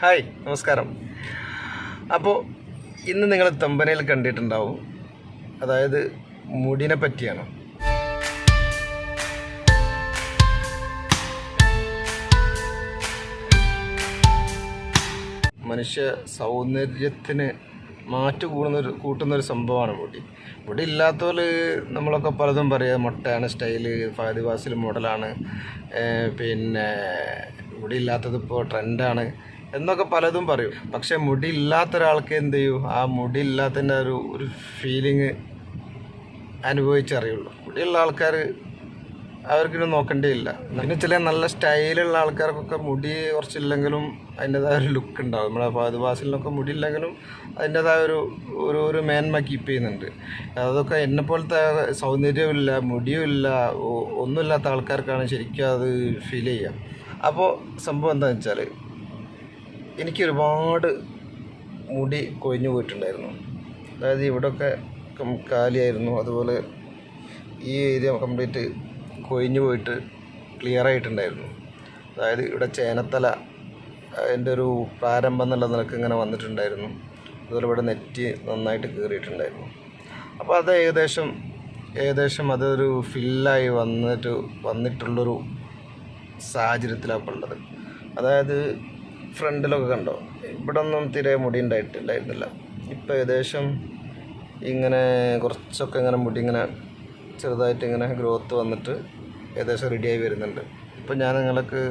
Hi നമസ്കാരം. അപ്പോൾ ഇന്ന് നിങ്ങൾ തമ്പനയിൽ കണ്ടിട്ടുണ്ടാവും. അതായത് മുടിനെ പറ്റിയാണ്. മനുഷ്യ സൗന്ദര്യത്തിന് മാറ്റു കൂടുന്നൊരു കൂട്ടുന്നൊരു സംഭവമാണ് മുടി. മുടി ഇല്ലാത്തവർ നമ്മളൊക്കെ പലതും പറയുക മുട്ടയാണ് സ്റ്റൈൽ ഫാദിവാസിൽ മോഡലാണ്. പിന്നെ മുടി ഇല്ലാത്തത് ഇപ്പോൾ ട്രെൻഡാണ്. എന്നൊക്കെ പലതും പറയും. പക്ഷെ മുടി ഇല്ലാത്ത ഒരാൾക്ക് എന്ത് ചെയ്യും? ആ മുടി ഇല്ലാത്തതിന്റെ ഒരു ഒരു ഫീലിങ് അനുഭവിച്ചറിയുള്ളൂ. മുടിയുള്ള ആൾക്കാർ അവർക്കിനും നോക്കേണ്ടിയില്ല. പിന്നെ ചില നല്ല സ്റ്റൈലുള്ള ആൾക്കാർക്കൊക്കെ മുടി കുറച്ചില്ലെങ്കിലും അതിന്റെതായ ഒരു ലുക്ക് ഉണ്ടാവും. നമ്മളെ ഫാദുബാസിലൊക്കെ മുടി ഇല്ലെങ്കിലും അതിന്റെതായ ഒരു ഒരു ഒരു മേന്മ കീപ്പ് ചെയ്യുന്നുണ്ട്. അതൊക്കെ എന്നെ പോലത്തെ സൗന്ദര്യമില്ല മുടിയുമില്ല ഒന്നുമില്ലാത്ത ആൾക്കാർക്കാണ് ശരിക്കും അത് ഫീൽ ചെയ്യുക. അപ്പോൾ സംഭവം എന്താണെന്ന് വെച്ചാൽ എനിക്ക് ഒരുപാട് മുടി കൊഴിഞ്ഞു പോയിട്ടുണ്ടായിരുന്നു. അതായത് ഇവിടെയൊക്കെ കാലിയായിരുന്നു. അതുപോലെ ഈ ഏരിയ കംപ്ലീറ്റ് കൊഴിഞ്ഞു പോയിട്ട് ക്ലിയർ ആയിട്ടുണ്ടായിരുന്നു. അതായത് ഇവിടെ ചേനത്തല അതിന്റെ ഒരു പ്രാരംഭം എന്നുള്ള നിലയ്ക്ക് ഇങ്ങനെ വന്നിട്ടുണ്ടായിരുന്നു. അതുപോലെ ഇവിടെ നെറ്റ് നന്നായിട്ട് കയറിയിട്ടുണ്ടായിരുന്നു അപ്പോൾ അത് ഏകദേശം ഏകദേശം അതൊരു ഫില്ലായി വന്നിട്ട് വന്നിട്ടുള്ളൊരു സാഹചര്യത്തിലാണ് ഉള്ളത്. അതായത് ഫ്രണ്ടിലൊക്കെ കണ്ടോ? ഇവിടെ ഒന്നും തീരെ മുടി ഉണ്ടായിട്ടില്ലായിരുന്നില്ല. ഇപ്പം ഏകദേശം ഇങ്ങനെ കുറച്ചൊക്കെ ഇങ്ങനെ മുടി ഇങ്ങനെ ചെറുതായിട്ട് ഇങ്ങനെ ഗ്രോത്ത് വന്നിട്ട് ഏകദേശം റെഡിയായി വരുന്നുണ്ട്. ഇപ്പം ഞാൻ നിങ്ങൾക്ക്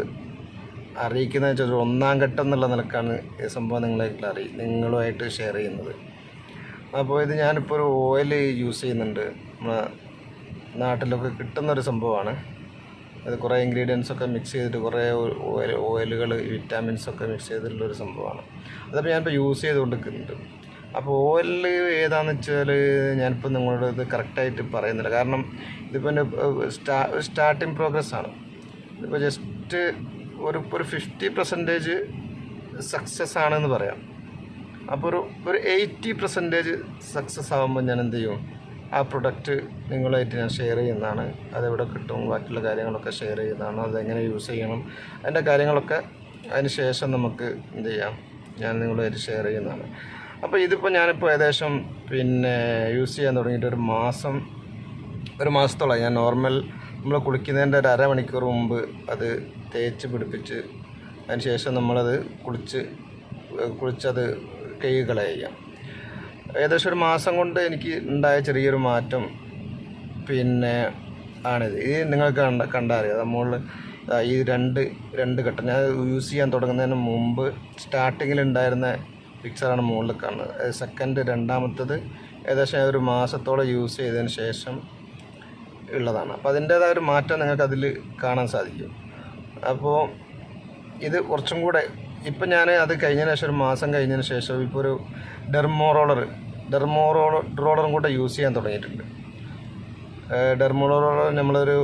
അറിയിക്കുന്നത് വെച്ചാൽ ഒന്നാം ഘട്ടം എന്നുള്ള നിലക്കാണ് ഈ സംഭവം നിങ്ങളെ അറിയി നിങ്ങളുമായിട്ട് ഷെയർ ചെയ്യുന്നത്. അപ്പോൾ ഇത് ഞാനിപ്പോൾ ഒരു ഓയിൽ യൂസ് ചെയ്യുന്നുണ്ട്. നമ്മളെ നാട്ടിലൊക്കെ കിട്ടുന്നൊരു സംഭവമാണ്. അത് കുറേ ഇൻഗ്രീഡിയൻസ് ഒക്കെ മിക്സ് ചെയ്തിട്ട് കുറേ ഓയിലുകൾ വിറ്റാമിൻസ് ഒക്കെ മിക്സ് ചെയ്തിട്ടുള്ളൊരു സംഭവമാണ്. അതപ്പോൾ ഞാനിപ്പോൾ യൂസ് ചെയ്ത് കൊടുക്കുന്നുണ്ട് അപ്പോൾ ഓയിൽ ഏതാണെന്ന് വെച്ചാൽ ഞാനിപ്പോൾ നിങ്ങളോട് ഇത് കറക്റ്റായിട്ട് പറയുന്നില്ല. കാരണം ഇതിപ്പോൾ എന്റെ സ്റ്റാ സ്റ്റാർട്ടിങ് പ്രോഗ്രസ് ആണ്. ഇതിപ്പോൾ ജസ്റ്റ് ഒരു ഒരു ഫിഫ്റ്റി പെർസെന്റേജ് സക്സസ് ആണെന്ന് പറയാം. അപ്പോൾ ഒരു ഒരു എയ്റ്റി പെർസെന്റേജ് സക്സസ് ആകുമ്പോൾ ഞാൻ എന്ത് ചെയ്യും? ആ പ്രൊഡക്റ്റ് നിങ്ങളായിട്ട് ഞാൻ ഷെയർ ചെയ്യുന്നതാണ്. അതെവിടെ കിട്ടും ബാക്കിയുള്ള കാര്യങ്ങളൊക്കെ ഷെയർ ചെയ്യുന്നതാണ്. അതെങ്ങനെ യൂസ് ചെയ്യണം അതിന്റെ കാര്യങ്ങളൊക്കെ അതിന് ശേഷം നമുക്ക് എന്ത് ചെയ്യാം ഞാൻ നിങ്ങളുമായിട്ട് ഷെയർ ചെയ്യുന്നതാണ്. അപ്പോൾ ഇതിപ്പോൾ ഞാനിപ്പോൾ ഏകദേശം പിന്നെ യൂസ് ചെയ്യാൻ തുടങ്ങിയിട്ട് ഒരു മാസം ഒരു മാസത്തോളം. ഞാൻ നോർമൽ നമ്മൾ കുളിക്കുന്നതിന്റെ ഒരു അരമണിക്കൂർ മുമ്പ് അത് തേച്ച് പിടിപ്പിച്ച് അതിന് ശേഷം നമ്മളത് കുളിച്ച് കുളിച്ചത് കളയുക. ഏകദേശം ഒരു മാസം കൊണ്ട് എനിക്ക് ഉണ്ടായ ചെറിയൊരു മാറ്റം പിന്നെ ആണിത്. ഇത് നിങ്ങൾക്ക് കണ്ട കണ്ടറിയാം. നമ്മളിൽ ഈ രണ്ട് രണ്ട് ഘട്ടം. ഞാൻ യൂസ് ചെയ്യാൻ തുടങ്ങുന്നതിന് മുമ്പ് സ്റ്റാർട്ടിങ്ങിൽ ഉണ്ടായിരുന്ന പിക്ചറാണ് മുകളിൽ കാണുന്നത്. സെക്കൻഡ് രണ്ടാമത്തത് ഏകദേശം ഒരു മാസത്തോളം യൂസ് ചെയ്തതിന് ശേഷം ഉള്ളതാണ്. അപ്പോൾ അതിന്റേതായ ഒരു മാറ്റം നിങ്ങൾക്ക് അതിൽ കാണാൻ സാധിക്കും. അപ്പോൾ ഇത് കുറച്ചും കൂടെ ഇപ്പം ഞാൻ അത് കഴിഞ്ഞതിന് ശേഷം ഒരു മാസം കഴിഞ്ഞതിന് ശേഷം ഇപ്പോൾ ഒരു ഡെർമോ റോളർ ഡെർമോ റോളറും കൂടെ യൂസ് ചെയ്യാൻ തുടങ്ങിയിട്ടുണ്ട്. ഡെർമോ റോളർ നമ്മളൊരു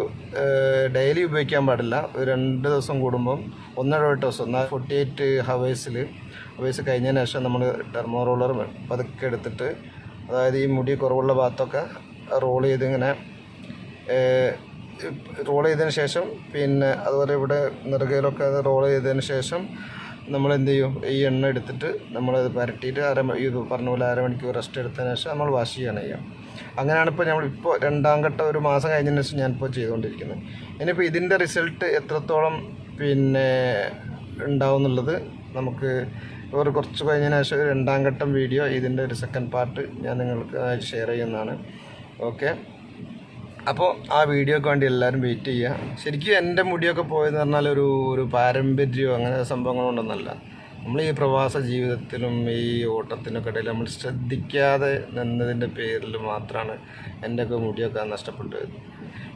ഡെയിലി ഉപയോഗിക്കാൻ പാടില്ല. രണ്ട് ദിവസം കൂടുമ്പം ഒന്നര ദിവസം എന്നാൽ ഫോർട്ടി എയ്റ്റ് ഹവേഴ്സിൽ ഹവേഴ്സ് കഴിഞ്ഞതിന് ശേഷം നമ്മൾ ഡെർമോ റോളർ പതുക്കെ എടുത്തിട്ട് അതായത് ഈ മുടി കുറവുള്ള ഭാഗത്തൊക്കെ റോൾ ചെയ്ത് ഇങ്ങനെ റോൾ ചെയ്തതിന് ശേഷം പിന്നെ അതുപോലെ ഇവിടെ നെറുകയിലൊക്കെ റോൾ ചെയ്തതിന് ശേഷം നമ്മൾ എന്ത് ചെയ്യും ഈ എണ്ണ എടുത്തിട്ട് നമ്മളത് പരട്ടിയിട്ട് അര ഇത് പറഞ്ഞ പോലെ അരമണിക്കൂർ റെസ്റ്റ് എടുത്തതിന് ശേഷം നമ്മൾ വാഷ് ചെയ്യണം ചെയ്യാം അങ്ങനെയാണ് ഇപ്പോൾ നമ്മളിപ്പോൾ രണ്ടാം ഘട്ടം ഒരു മാസം കഴിഞ്ഞതിന് ശേഷം ഞാനിപ്പോൾ ചെയ്തുകൊണ്ടിരിക്കുന്നത്. ഇനിയിപ്പോൾ ഇതിന്റെ റിസൾട്ട് എത്രത്തോളം പിന്നെ ഉണ്ടാവും എന്നുള്ളത് നമുക്ക് ഒരു കുറച്ച് കഴിഞ്ഞതിന് ശേഷം ഒരു രണ്ടാം ഘട്ടം വീഡിയോ ഇതിന്റെ ഒരു സെക്കൻഡ് പാർട്ട് ഞാൻ നിങ്ങൾക്ക് ഷെയർ ചെയ്യുന്നതാണ്. ഓക്കെ അപ്പോൾ ആ വീഡിയോക്ക് വേണ്ടി എല്ലാവരും വെയിറ്റ് ചെയ്യുക ശരിക്കും എന്റെ മുടിയൊക്കെ പോയെന്ന് പറഞ്ഞാൽ ഒരു ഒരു പാരമ്പര്യമോ അങ്ങനെ സംഭവങ്ങളുണ്ടെന്നല്ല നമ്മൾ ഈ പ്രവാസ ജീവിതത്തിലും ഈ ഓട്ടത്തിനൊക്കെ ഇടയിൽ നമ്മൾ ശ്രദ്ധിക്കാതെ നിന്നതിന്റെ പേരിൽ മാത്രമാണ് എന്റെയൊക്കെ മുടിയൊക്കെ നഷ്ടപ്പെട്ടത്.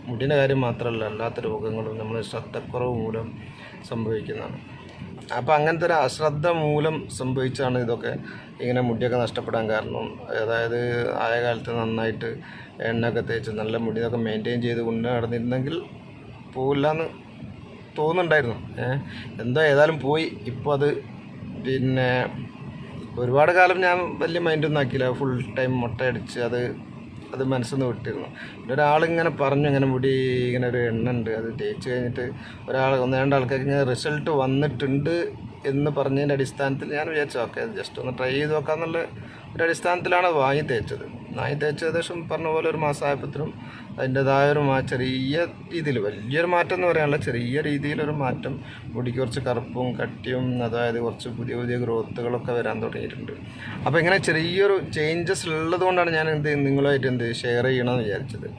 മുടിന്റെ കാര്യം മാത്രമല്ല അല്ലാത്ത രോഗങ്ങളും നമ്മൾ ശ്രദ്ധക്കുറവ് മൂലം സംഭവിക്കുന്നതാണ്. അപ്പോൾ അങ്ങനത്തെ ഒരു അശ്രദ്ധ മൂലം സംഭവിച്ചാണ് ഇതൊക്കെ ഇങ്ങനെ മുടിയൊക്കെ നഷ്ടപ്പെടാൻ കാരണം. അതായത് ആയ കാലത്ത് നന്നായിട്ട് എണ്ണയൊക്കെ തേച്ച് നല്ല മുടിയൊക്കെ മെയിന്റെയിൻ ചെയ്ത് കൊണ്ട് നടന്നിരുന്നെങ്കിൽ പോവില്ല എന്ന് തോന്നുന്നുണ്ടായിരുന്നു എന്തോ ഏതായാലും പോയി. ഇപ്പോൾ അത് പിന്നെ ഒരുപാട് കാലം ഞാൻ വലിയ മൈൻഡൊന്നും ആക്കിയില്ല. ഫുൾ ടൈം മുട്ടയടിച്ച് അത് അത് മനസ്സിൽ നിന്ന്. വിട്ടിരുന്നു പിന്നെ ഒരാളിങ്ങനെ പറഞ്ഞു ഇങ്ങനെ മുടി ഇങ്ങനെ ഒരു എണ്ണ ഉണ്ട് അത് തേച്ച് കഴിഞ്ഞിട്ട് ഒരാൾ ഒന്ന് രണ്ട് ആൾക്കാർക്ക് ഇങ്ങനെ റിസൾട്ട് വന്നിട്ടുണ്ട് എന്ന് പറഞ്ഞതിന്റെ അടിസ്ഥാനത്തിൽ ഞാൻ വിചാരിച്ചു ഓക്കെ ജസ്റ്റ് ഒന്ന് ട്രൈ ചെയ്ത് നോക്കാമെന്നുള്ള ഒരു അടിസ്ഥാനത്തിലാണ് അത് വാങ്ങി തേച്ചത്. വാങ്ങി തേച്ച് ഏകദേശം പറഞ്ഞ പോലെ ഒരു മാസമായപ്പോഴത്തേനും അതിന്റെതായ ഒരു മാ ചെറിയ രീതിയിൽ വലിയൊരു മാറ്റം എന്ന് പറയാനുള്ള ചെറിയ രീതിയിലൊരു മാറ്റം. മുടിക്ക് കുറച്ച് കറുപ്പും കട്ടിയും അതായത് കുറച്ച് പുതിയ പുതിയ ഗ്രോത്തുകളൊക്കെ വരാൻ തുടങ്ങിയിട്ടുണ്ട്. അപ്പോൾ ഇങ്ങനെ ചെറിയൊരു ചേഞ്ചസ് ഉള്ളതുകൊണ്ടാണ് ഞാൻ എന്ത് നിങ്ങളുമായിട്ട് എന്ത് ഷെയർ ചെയ്യണമെന്ന് വിചാരിച്ചത്.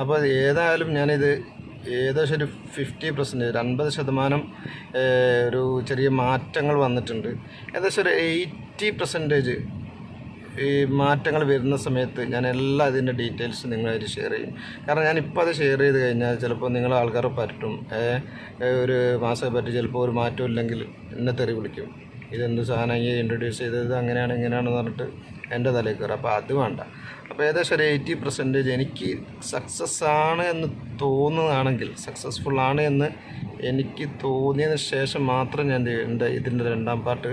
അപ്പോൾ ഏതായാലും ഞാനിത് ഏകദേശം ഒരു ഫിഫ്റ്റി പെർസെന്റേജ് ഒരു അൻപത് ശതമാനം ഒരു ചെറിയ മാറ്റങ്ങൾ വന്നിട്ടുണ്ട്. ഏകദേശം ഒരു എയ്റ്റി പെർസെന്റേജ് ഈ മാറ്റങ്ങൾ വരുന്ന സമയത്ത് ഞാൻ എല്ലാ ഇതിന്റെ ഡീറ്റെയിൽസ് നിങ്ങളായിട്ട് ഷെയർ ചെയ്യും. കാരണം ഞാനിപ്പോൾ അത് ഷെയർ ചെയ്ത് കഴിഞ്ഞാൽ ചിലപ്പോൾ നിങ്ങൾ ആൾക്കാർ പറ്റും. ഒരു മാസമൊക്കെ പറ്റി ചിലപ്പോൾ ഒരു മാറ്റം ഇല്ലെങ്കിൽ എന്നെ തെറി വിളിക്കും. ഇതെന്ത് സാധനം ഈ ഇൻട്രൊഡ്യൂസ് ചെയ്തത് അങ്ങനെയാണ് ഇങ്ങനെയാണെന്ന് പറഞ്ഞിട്ട് എന്റെ തലയിൽ കയറും. അപ്പോൾ അത് വേണ്ട. അപ്പോൾ ഏകദേശം ഒരു എയ്റ്റി പെർസെന്റേജ് എനിക്ക് സക്സസ് ആണ് എന്ന് തോന്നുന്നതാണെങ്കിൽ സക്സസ്ഫുൾ ആണ് എന്ന് എനിക്ക് തോന്നിയതിന് ശേഷം മാത്രം ഞാൻ എന്റെ ഇതിന്റെ രണ്ടാം പാർട്ട്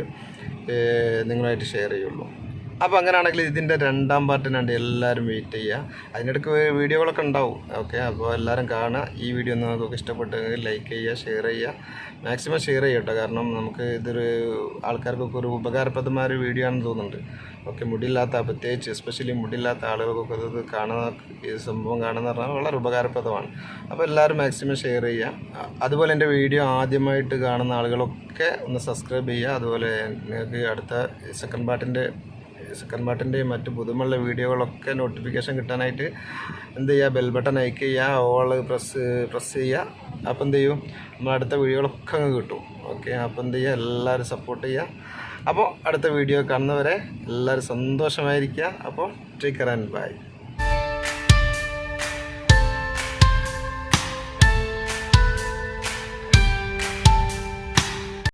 നിങ്ങളായിട്ട് ഷെയർ ചെയ്യുള്ളൂ. അപ്പോൾ അങ്ങനെയാണെങ്കിൽ ഇതിന്റെ രണ്ടാം പാർട്ടിനുണ്ട് എല്ലാവരും വെയിറ്റ് ചെയ്യുക. അതിനിടയ്ക്ക് വീഡിയോകളൊക്കെ ഉണ്ടാവും. ഓക്കെ അപ്പോൾ എല്ലാവരും കാണുക. ഈ വീഡിയോ നിങ്ങൾക്ക് ഇഷ്ടപ്പെട്ടെങ്കിൽ ലൈക്ക് ചെയ്യുക ഷെയർ ചെയ്യുക. മാക്സിമം ഷെയർ ചെയ്യട്ടോ കാരണം നമുക്ക് ഇതൊരു ആൾക്കാർക്കൊക്കെ ഒരു ഉപകാരപ്രദമായ ഒരു വീഡിയോ ആണെന്ന് തോന്നുന്നുണ്ട്. ഓക്കെ മുടിയില്ലാത്ത പ്രത്യേകിച്ച് എസ്പെഷ്യലി മുടിയില്ലാത്ത ആളുകൾക്കൊക്കെ ഇത് കാണുന്ന ഈ സംഭവം കാണുന്ന പറഞ്ഞാൽ വളരെ ഉപകാരപ്രദമാണ്. അപ്പോൾ എല്ലാവരും മാക്സിമം ഷെയർ ചെയ്യുക. അതുപോലെ എന്റെ വീഡിയോ ആദ്യമായിട്ട് കാണുന്ന ആളുകളൊക്കെ ഒന്ന് സബ്സ്ക്രൈബ് ചെയ്യുക. അതുപോലെ നിങ്ങൾക്ക് അടുത്ത സെക്കൻഡ് പാർട്ടിന്റെ സെക്കൻഡ് പാർട്ടിന്റെയും മറ്റ് പുതുമുള്ള വീഡിയോകളൊക്കെ നോട്ടിഫിക്കേഷൻ കിട്ടാനായിട്ട് എന്ത് ചെയ്യുക? ബെൽ ബട്ടൺ അയക്ക് ചെയ്യുക. ഓൾ പ്രസ് പ്രസ് ചെയ്യുക. അപ്പോൾ എന്ത് ചെയ്യും? നമ്മൾ അടുത്ത വീഡിയോകളൊക്കെ അങ്ങ് കിട്ടും. ഓക്കെ അപ്പോൾ എന്ത് ചെയ്യുക? എല്ലാവരും സപ്പോർട്ട് ചെയ്യുക. അപ്പോൾ അടുത്ത വീഡിയോ കാണുന്നവരെ എല്ലാവരും സന്തോഷമായിരിക്കുക. അപ്പോൾ ടേക്ക് കെയർ ആൻഡ് ബൈ